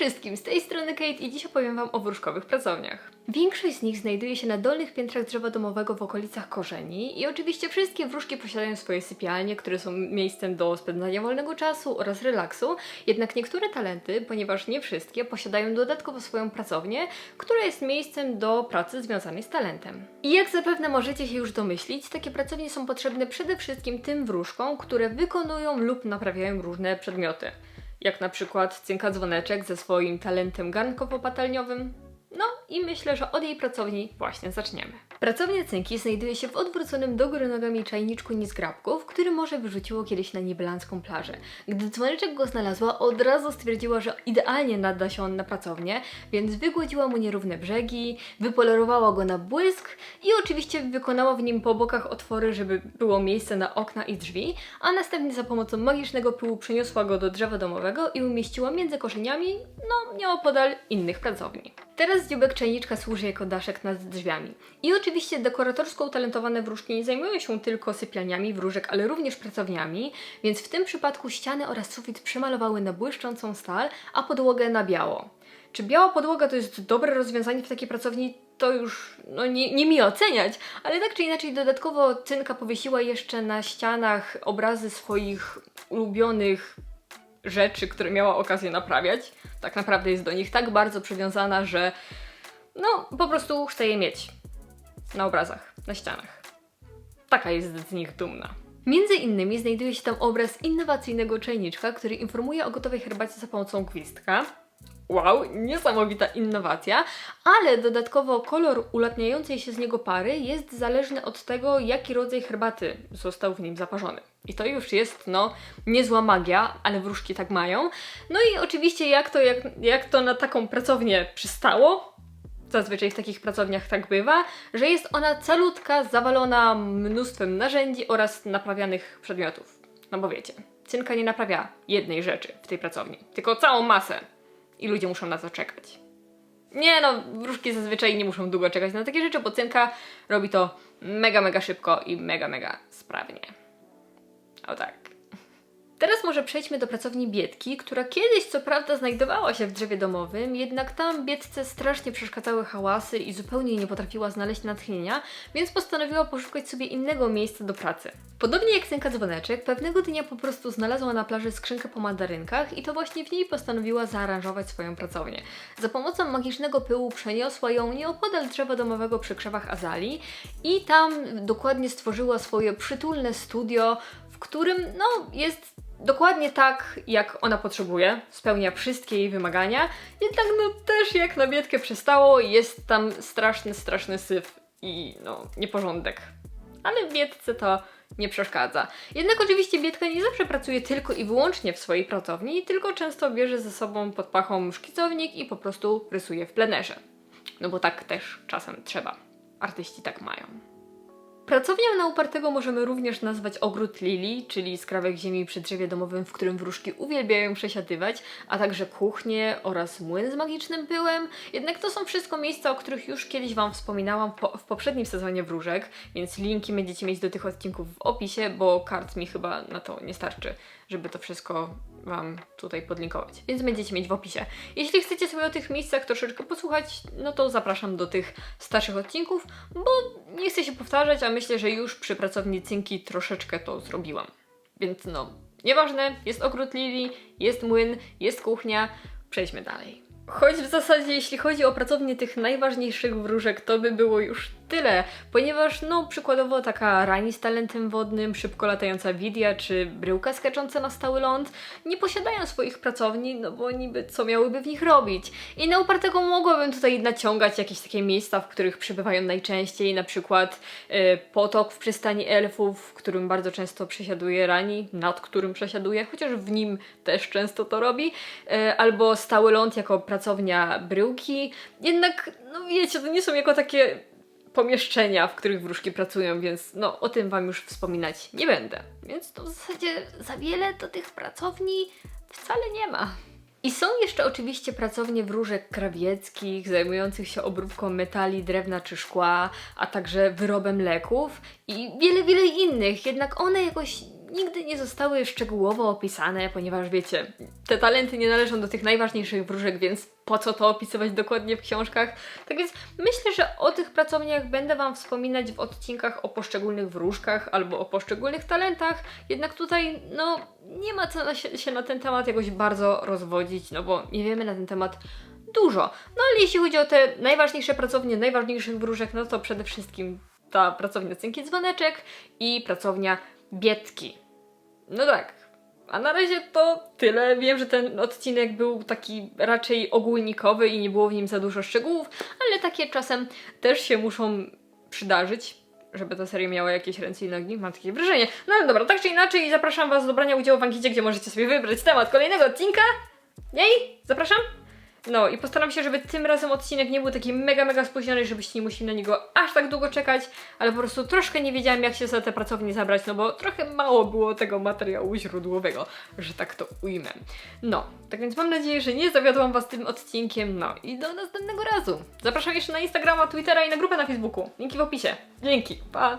wszystkim, z tej strony Kate i dziś opowiem Wam o wróżkowych pracowniach. Większość z nich znajduje się na dolnych piętrach drzewa domowego w okolicach korzeni i oczywiście wszystkie wróżki posiadają swoje sypialnie, które są miejscem do spędzania wolnego czasu oraz relaksu, jednak niektóre talenty, ponieważ nie wszystkie, posiadają dodatkowo swoją pracownię, która jest miejscem do pracy związanej z talentem. I jak zapewne możecie się już domyślić, takie pracownie są potrzebne przede wszystkim tym wróżkom, które wykonują lub naprawiają różne przedmioty jak na przykład Cynka Dzwoneczek ze swoim talentem garnkowo-patelniowym. I myślę, że od jej pracowni właśnie zaczniemy. Pracownia Cynki znajduje się w odwróconym do góry nogami czajniczku niezgrabków, który może wyrzuciło kiedyś na niebelancką plażę. Gdy Dzwoneczek go znalazła, od razu stwierdziła, że idealnie nada się on na pracownię, więc wygłodziła mu nierówne brzegi, wypolerowała go na błysk i oczywiście wykonała w nim po bokach otwory, żeby było miejsce na okna i drzwi, a następnie za pomocą magicznego pyłu przeniosła go do drzewa domowego i umieściła między korzeniami, no nieopodal innych pracowni. Teraz dziubek czajniczka służy jako daszek nad drzwiami. I oczywiście dekoratorsko utalentowane wróżki nie zajmują się tylko sypialniami wróżek, ale również pracowniami, więc w tym przypadku ściany oraz sufit przemalowały na błyszczącą stal, a podłogę na biało. Czy biała podłoga to jest dobre rozwiązanie w takiej pracowni? To już no, nie, nie mi oceniać, ale tak czy inaczej dodatkowo Cynka powiesiła jeszcze na ścianach obrazy swoich ulubionych rzeczy, które miała okazję naprawiać. Tak naprawdę jest do nich tak bardzo przywiązana, że no po prostu chce je mieć na obrazach, na ścianach. Taka jest z nich dumna. Między innymi znajduje się tam obraz innowacyjnego czajniczka, który informuje o gotowej herbacie za pomocą gwizdka. Wow, niesamowita innowacja, ale dodatkowo kolor ulatniającej się z niego pary jest zależny od tego, jaki rodzaj herbaty został w nim zaparzony. I to już jest, no, niezła magia, ale wróżki tak mają. No i oczywiście, jak to, jak, jak to na taką pracownię przystało, zazwyczaj w takich pracowniach tak bywa, że jest ona calutka, zawalona mnóstwem narzędzi oraz naprawianych przedmiotów. No bo wiecie, Cynka nie naprawia jednej rzeczy w tej pracowni, tylko całą masę. I ludzie muszą na to czekać. Nie no, wróżki zazwyczaj nie muszą długo czekać na takie rzeczy, bo Cynka robi to mega, mega szybko i mega, mega sprawnie. O tak. Teraz może przejdźmy do pracowni Biedki, która kiedyś co prawda znajdowała się w drzewie domowym, jednak tam Biedce strasznie przeszkadzały hałasy i zupełnie nie potrafiła znaleźć natchnienia, więc postanowiła poszukać sobie innego miejsca do pracy. Podobnie jak Synka Dzwoneczek, pewnego dnia po prostu znalazła na plaży skrzynkę po mandarynkach i to właśnie w niej postanowiła zaaranżować swoją pracownię. Za pomocą magicznego pyłu przeniosła ją nieopodal drzewa domowego przy krzewach azalii i tam dokładnie stworzyła swoje przytulne studio, w którym no jest dokładnie tak, jak ona potrzebuje, spełnia wszystkie jej wymagania, jednak no też jak na biedkę przystało, jest tam straszny, straszny syf i no nieporządek. Ale biedce to nie przeszkadza. Jednak oczywiście biedka nie zawsze pracuje tylko i wyłącznie w swojej pracowni, tylko często bierze ze sobą pod pachą szkicownik i po prostu rysuje w plenerze. No bo tak też czasem trzeba. Artyści tak mają. Pracownią na upartego możemy również nazwać ogród Lili, czyli skrawek ziemi przy drzewie domowym, w którym wróżki uwielbiają przesiadywać, a także kuchnię oraz młyn z magicznym pyłem. Jednak to są wszystko miejsca, o których już kiedyś Wam wspominałam po, w poprzednim sezonie wróżek, więc linki będziecie mieć do tych odcinków w opisie, bo kart mi chyba na to nie starczy, żeby to wszystko Wam tutaj podlinkować. Więc będziecie mieć w opisie. Jeśli chcecie sobie o tych miejscach troszeczkę posłuchać, no to zapraszam do tych starszych odcinków, bo nie chcę się powtarzać, a myślę, że już przy pracowni Cynki troszeczkę to zrobiłam. Więc no, nieważne, jest ogród Lili, jest młyn, jest kuchnia, przejdźmy dalej. Choć w zasadzie, jeśli chodzi o pracownię tych najważniejszych wróżek, to by było już tyle, ponieważ, no, przykładowo taka Rani z talentem wodnym, szybko latająca Widia czy Bryłka skacząca na stały ląd nie posiadają swoich pracowni, no bo niby co miałyby w nich robić. I na upartego mogłabym tutaj naciągać jakieś takie miejsca, w których przybywają najczęściej, na przykład y, potok w przystani elfów, w którym bardzo często przesiaduje Rani, nad którym przesiaduje, chociaż w nim też często to robi, y, albo stały ląd jako pracownia Bryłki. Jednak, no wiecie, to nie są jako takie pomieszczenia, w których wróżki pracują, więc no o tym Wam już wspominać nie będę. Więc to w zasadzie za wiele do tych pracowni wcale nie ma. I są jeszcze oczywiście pracownie wróżek krawieckich, zajmujących się obróbką metali, drewna czy szkła, a także wyrobem leków i wiele, wiele innych, jednak one jakoś nigdy nie zostały szczegółowo opisane, ponieważ wiecie, te talenty nie należą do tych najważniejszych wróżek, więc po co to opisywać dokładnie w książkach? Tak więc myślę, że o tych pracowniach będę Wam wspominać w odcinkach o poszczególnych wróżkach albo o poszczególnych talentach, jednak tutaj, no, nie ma co na się, się na ten temat jakoś bardzo rozwodzić, no bo nie wiemy na ten temat dużo. No ale jeśli chodzi o te najważniejsze pracownie, najważniejszych wróżek, no to przede wszystkim ta pracownia Cynki Dzwoneczek i pracownia Biedki. No tak. A na razie to tyle. Wiem, że ten odcinek był taki raczej ogólnikowy i nie było w nim za dużo szczegółów, ale takie czasem też się muszą przydarzyć, żeby ta seria miała jakieś ręce i nogi. Mam takie wrażenie. No ale dobra, tak czy inaczej zapraszam Was do brania udziału w ankiecie, gdzie możecie sobie wybrać temat kolejnego odcinka. Jej, zapraszam. No i postaram się, żeby tym razem odcinek nie był taki mega, mega spóźniony, żebyście nie musieli na niego aż tak długo czekać, ale po prostu troszkę nie wiedziałam, jak się za te pracownie zabrać, no bo trochę mało było tego materiału źródłowego, że tak to ujmę. No, tak więc mam nadzieję, że nie zawiodłam Was tym odcinkiem, no i do następnego razu. Zapraszam jeszcze na Instagrama, Twittera i na grupę na Facebooku. Linki w opisie. Dzięki, pa!